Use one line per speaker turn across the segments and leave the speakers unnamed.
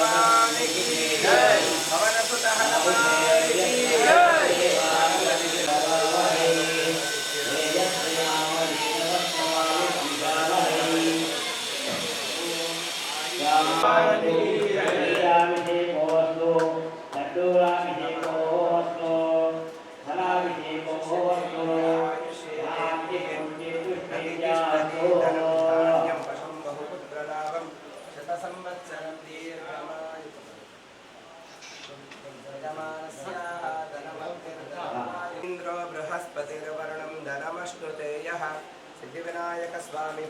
감사합니다. ఇంద్రో బృహస్పతిర్వర్ణం ధనమశ్నుతే యః సిద్ధివినాయక స్వామి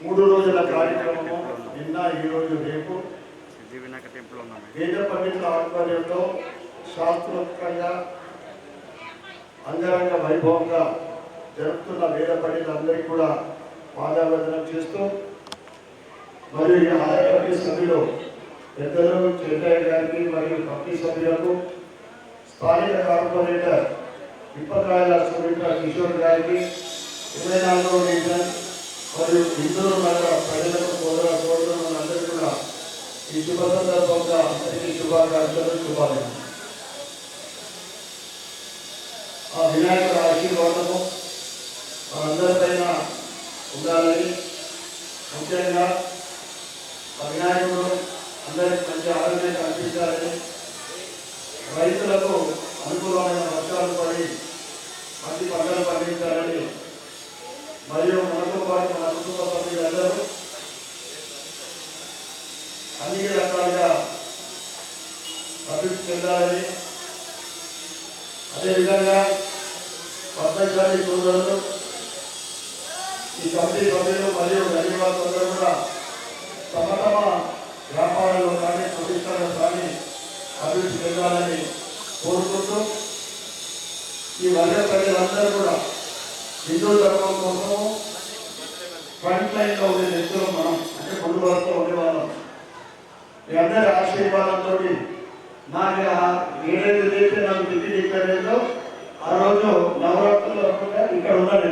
మూడు రోజుల కార్యక్రమము. నిన్న ఈరోజు రేపు
వినాయక టెంపుల్ ఉన్నాం
వేద పండితుల ఆధ్వర్యంలో శాస్త్రోక్తంగా అంగరంగ వైభవంగా జరుపుతున్న వేద పండితులందరికీ కూడా పాదాభజనం చేస్తూ మరియు ఈ కమిటీ సభ్యులు పెద్దలు చెన్నయ్య గారికి మరియు కమిటీ సభ్యులకు స్థానిక కార్పొరేటర్ విప్పకాయల సుమిత్ర కిషోర్ గారికి ఇరవై నాలుగో డివిజన్ మరియు హిందువుల నగర ప్రజలకు సోదర సోదరులందరికీ కూడా ఈ శుభ సందర్భంగా అందరికీ శుభాకాంక్షలు శుభాలు ఆ వినాయకుడు ఆశీర్వాదము మనందరిపైన ఉండాలని ముఖ్యంగా ఆ వినాయకుడు అందరికి మంచి ఆరోగ్యం కల్పించాలని రైతులకు అనుకూలమైన వర్షాలు పడి మంచి పంటలు పండించాలని మరియు కుటుంబ సభ్యులందరూ అన్ని రకాలుగా అభివృద్ధి చెందాలని అదేవిధంగా పద్మశాలి సోదరులు ఈ కమిటీ సభ్యులు మరియు గరీబాబు అందరూ కూడా తమ తమ వ్యాపారాల్లో కానీ ప్రతిష్టలో కానీ అభివృద్ధి చెందాలని కోరుకుంటూ ఈ వర్గ ప్రజలందరూ కూడా హిందూ ధర్మం కోసం లైన్లో ఉండే వ్యక్తులు మనం అంటే ముందు వరుసలో ఉండేవాళ్ళం. మీ అందరి ఆశీర్వాదంతో నాకు ఆ ఏదైతే నాకు దిక్కు దిక్కలేదో ఆ రోజు నవరాత్రులు అనుకుంటా ఇక్కడ ఉన్నాను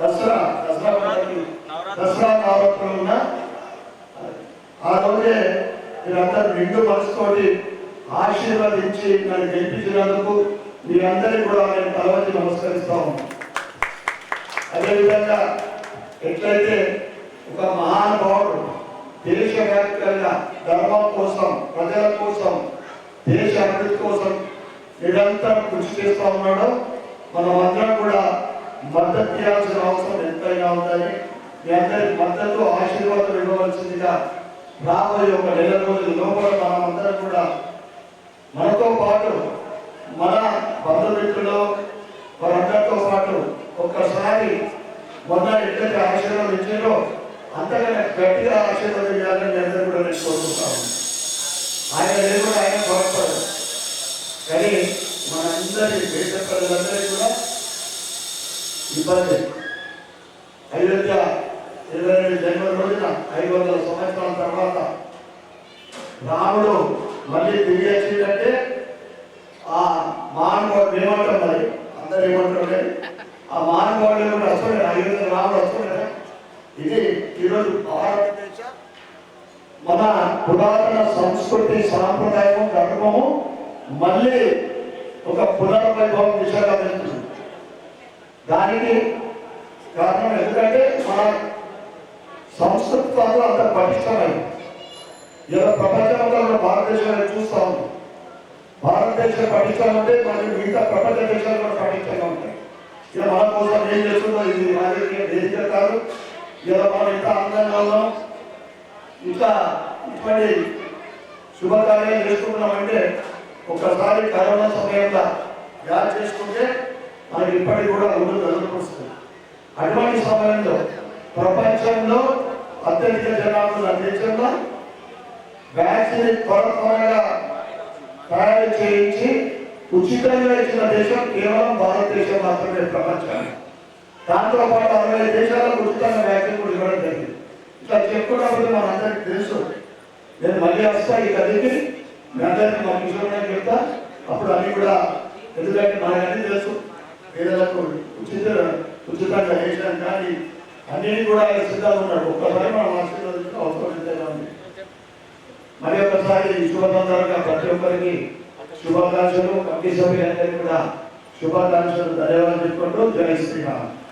దసరా దసరా దసరా నవరాత్రులు ఉన్నా ఆ రోజే మీరందరూ నిండు మనసుతోటి ఆశీర్వదించి నన్ను గెలిపించినందుకు మీరందరికీ కూడా నేను తలవంచి నమస్కరిస్తా ఉన్నాను. అదేవిధంగా ఎట్లయితే ఒక మహానుభావుడు దేశవ్యాప్తంగా ధర్మం కోసం ప్రజల కోసం దేశ అభివృద్ధి కోసం నిరంతరం కృషి చేస్తూ ఉన్నాడో. మనం అందరం కూడా మద్దతు చేయాల్సిన అవసరం ఎంతైనా ఉందని మీ అందరి మద్దతు ఆశీర్వాదం ఇవ్వవలసిందిగా రాబోయే ఒక నెల రోజుల లోపల మనం అందరం కూడా మనతో పాటు మన బంధుమిత్రులు వారందరితో పాటు ఒక్కసారి మొన్న ఎట్లయితే ఆశీర్వాదం ఇచ్చారో అంతకన్నా గట్టిగా ఆశీర్వాదం ఇవ్వాలని మీ అందరూ కూడా నేను కోరుకుంటాను ఆయన లేకుండా ఆయన బాగుపడదు కానీ మనందరి దేశ ప్రజలందరికీ కూడా ఇబ్బంది. అయోధ్య ఇరవై రెండు జనవరి రోజున ఐదు వందల సంవత్సరాల తర్వాత రాముడు మళ్ళీ తిరిగి వచ్చిందంటే ఆ మానవ ఏమంటారు మరి. అందరు ఏమంటారు కానీ ఆ మానవుడు కూడా ఐదు అయోధ్య రాముడు వస్తున్నాడు ఇది ఈరోజు మన పురాతన సంస్కృతి సాంప్రదాయం ధర్మము మళ్ళీ ఒక పునర్వైభవం దిశగా వెళ్తుంది. దానికి కారణం ఎందుకంటే మన సంస్కృతి అంత పటిష్టమైంది. ఇలా ప్రపంచంలో మన భారతదేశంలో చూస్తా ఉంది. భారతదేశం పటిష్టం అంటే మరి మిగతా ప్రపంచ దేశాలు కూడా పటిష్టంగా ఉంటాయి. ఇలా మన కోసం ఏం చేస్తుందో ఇది రాజకీయ వేదిక కాదు. ఇలా మనం ఇంత అందంగా ఉన్నాం ఇంకా ఇప్పటి శుభకార్యం చేసుకుంటున్నామంటే ఒక్కసారి కరోనా సమయంలో యాద చేసుకుంటే మనకి ఇప్పటికి కూడా ఊరు కలుగుతుంది అటువంటి సమయంలో ప్రపంచంలో అత్యధిక జనాభా ఉన్న దేశంలో వ్యాక్సిన్ త్వర త్వరగా తయారు చేయించి ఉచితంగా ఇచ్చిన దేశం కేవలం భారతదేశం మాత్రమే ప్రపంచం. దాంతో పాటు అరవై దేశాలకు ఉచితంగా వ్యాక్సిన్ కూడా ఇవ్వడం జరిగింది. ఇట్లా చెప్పుకున్నప్పుడు మనందరికీ తెలుసు. నేను మళ్ళీ వస్తా ఈ కదికి మీ అందరికీ మా కిషోర్ చెప్తా. అప్పుడు అన్ని కూడా ఎందుకంటే మనకన్నీ తెలుసు. పేదలకు ఉచిత ఉచితంగా వేయడం కానీ అన్నిటి కూడా ఆయన సిద్ధంగా ఉన్నాడు ఒక్కసారి మనం ఆశీర్వదించడం అవసరం ఎంతైనా ఉంది. మరి ఒకసారి ఈ శుభసందర్భంగా ప్రతి ఒక్కరికి శుభాకాంక్షలు. కమిటీ సభ్యులందరికీ కూడా శుభాకాంక్షలు. ధన్యవాదాలు చెప్పుకుంటూ జై శ్రీరామ్.